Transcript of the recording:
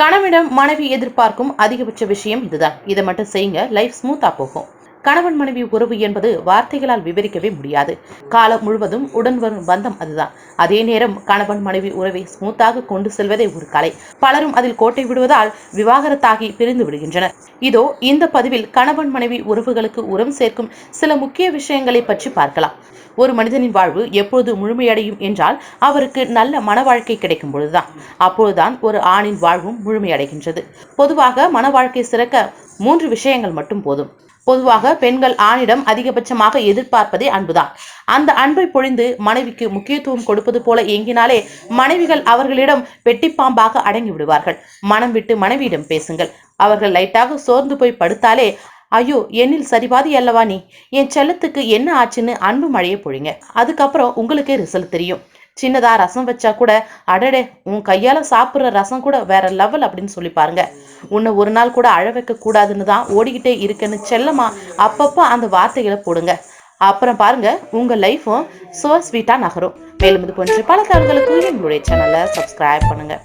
கணவனிடம் மனைவி எதிர்பார்க்கும் அதிகபட்ச விஷயம் இதுதான். இதை மட்டும் செய்யுங்க. லைஃப் ஸ்மூத்தாக போகும். கணவன் மனைவி உறவு என்பது வார்த்தைகளால் விவரிக்கவே முடியாது. காலம் முழுவதும் உடன் வரும் பந்தம் அதுதான். அதே நேரம் கணவன் மனைவி உறவை ஸ்மூத்தாக கொண்டு செல்வதே ஒரு கலை. பலரும் அதில் கோட்டை விடுவதால் விவாகரத்தாகி பிரிந்து விடுகின்றனர். இதோ இந்த பதிவில் கணவன் மனைவி உறவுகளுக்கு உரம் சேர்க்கும் சில முக்கிய விஷயங்களை பற்றி பார்க்கலாம். ஒரு மனிதனின் வாழ்வு எப்பொழுது முழுமையடையும் என்றால் அவருக்கு நல்ல மன வாழ்க்கை கிடைக்கும் பொழுதுதான். அப்பொழுதுதான் ஒரு ஆணின் வாழ்வும் முழுமையடைகின்றது. பொதுவாக மன வாழ்க்கை சிறக்க மூன்று விஷயங்கள் மட்டும் போதும். பொதுவாக பெண்கள் ஆணிடம் அதிகபட்சமாக எதிர்பார்ப்பதே அன்புதான். அந்த அன்பை பொழிந்து மனைவிக்கு முக்கியத்துவம் கொடுப்பது போல இயங்கினாலே மனைவிகள் அவர்களிடம் வெட்டிப்பாம்பாக அடங்கி விடுவார்கள். மனம் விட்டு மனைவியிடம் பேசுங்கள். அவர்கள் லைட்டாக சோர்ந்து போய் படுத்தாலே ஐயோ என்னில் சரிபாதி அல்லவா நீ? என் செல்லத்துக்கு என்ன ஆச்சுன்னு அன்பு மழையை பொழிங்க. அதுக்கப்புறம் உங்களுக்கே ரிசல்ட் தெரியும். சின்னதா ரசம் வச்சா கூட அடடே உன் கையால சாப்பிட்ற ரசம் கூட வேற லெவல் அப்படின்னு சொல்லி பாருங்க. உன்னை ஒரு நாள் கூட அழ வைக்க கூடாதுன்னு தான் ஓடிக்கிட்டே இருக்கேன்னு செல்லமா அப்பப்போ அந்த வார்த்தைகளை போடுங்க. அப்புறம் பாருங்க உங்க லைஃபும் சோ ஸ்வீட்டா நகரும். மேலும் இது போன்ற பல தகவல்களுக்கு எங்களுடைய சேனலை சப்ஸ்கிரைப் பண்ணுங்க.